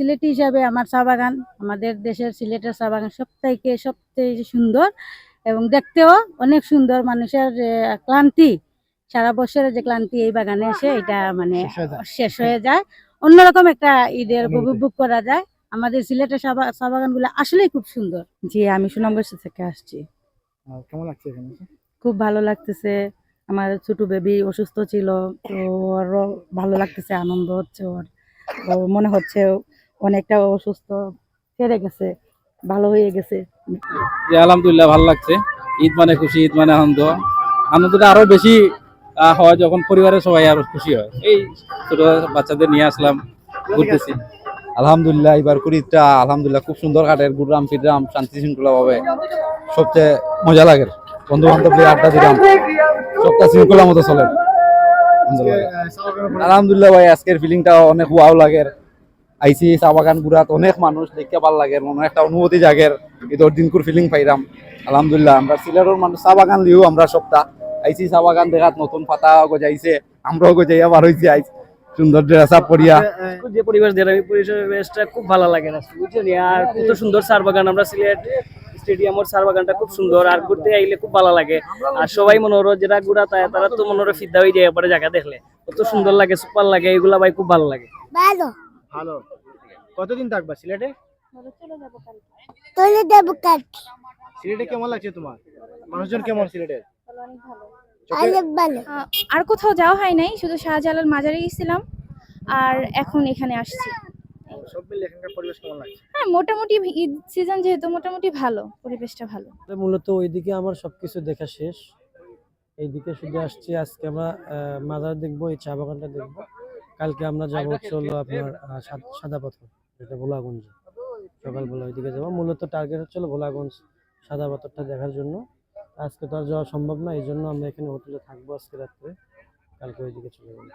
সিলেটি হিসাবে আমার চা বাগান আমাদের দেশের সিলেটের চা বাগান সবথেকে সবচেয়ে সুন্দর এবং দেখতেও অনেক সুন্দর মানুষের যে ক্লান্তি। সারা বছরের যে ক্লান্তি এই বাগানে এসে এটা মানে শেষ হয়ে যায়। অন্যরকম একটা ঈদের। উপভোগ করা যায়। আমাদের সিলেটের চা বাগানগুলো আসলেই খুব সুন্দর। জি আমি সুনামগঞ্জ থেকে আসছি। কেমন লাগছে খুব ভালো লাগতেছে। আমার ছোট বেবি অসুস্থ ছিল তো ওরও ভালো লাগতেছে আনন্দ হচ্ছে ওর। মনে হচ্ছে অনেকটা অসুস্থ সেরে গেছে ভালো হয়ে গেছে। যে আলহামদুলিল্লাহ ভালো লাগছে। ঈদ মানে খুশি ঈদ মানে আনন্দ। আনন্দটা আরও বেশি আহ, হয় যখন পরিবারের সবাই আরও খুশি হয়। এই ছোট বাচ্চাদের নিয়ে আসলাম ঘুরতেছি। আলহামদুলিল্লাহ এবার কুড়িটা আলহামদুলিল্লাহ খুব সুন্দর কাটের ঘুরলাম ফিরলাম শান্তি শৃঙ্খলা ভাবে সবচেয়ে মজা লাগে। বন্ধু বান্ধব আড্ডা দিলাম সবটা শৃঙ্খলা মতো চলে। আলহামদুলিল্লাহ ভাই আজকের ফিলিংটা অনেক ওয়াও লাগে। আইসি চা বাগান গুড়াত অনেক মানুষ দেখতে ভালো লাগে মনে একটা অনুভূতি জাগের। ঈদর দিনকুর ফিলিং পাইরাম। আলহামদুলিল্লাহ আমরা সিলেটের মানুষ চা বাগান লিও আমরা সপ্তাহ আইসি চা বাগান দেখাত নতুন পাতা গজাইছে আমরাও গজাইয়া বার হয়েছি আইস। সুন্দর ড্রেস আপ করিয়া। যে পরিবেশ দেয় এই পরিবেশটা খুব ভালো লাগে না বুঝছেন আর কত সুন্দর সার বাগান আমরা সিলেট স্টেডিয়ামের সার বাগানটা খুব সুন্দর আর ঘুরতে আইলে খুব ভালো লাগে। আর সবাই মনে হলো যারা ঘুরা তাই তারা তো মনে হলো ফিদা হয়ে যায় এবারে জায়গা দেখলে। কত সুন্দর লাগে সুপার লাগে এগুলা ভাই খুব ভালো লাগে। ভালো। কতদিন থাকবা সিলেটে? চলে যাব কালকে। সিলেটে কেমন লাগছে তোমার? মানুষজন কেমন ভালো। আহ, আর কোথাও যাওয়া হয় নাই শুধু শাহজালাল মাজারে গেছিলাম আর এখন এখানে আসছি। সব মিলে এখানকার পরিবেশ কেমন লাগছে? হ্যাঁ মোটামুটি ঈদ সিজন যেহেতু মোটামুটি ভালো পরিবেশটা ভালো। মূলত ওইদিকে আমার সবকিছু দেখা শেষ। এইদিকে শুধু আসছি আজকে আমরা আহ, মাজার দেখব এই চা বাগানটা দেখব। কালকে আমরা যাব চলো আপনার সাদা পাথর যেটা ভোলাগঞ্জ। সকালবেলা ওইদিকে যাব। মূলত টার্গেট হচ্ছিল ভোলাগঞ্জ সাদা পাথরটা দেখার জন্য। আজকে তো আর যাওয়া সম্ভব না এই জন্য আমরা এখানে হোটেলে থাকব আজকে রাত্রে। কালকে ওইদিকে চলে যাব।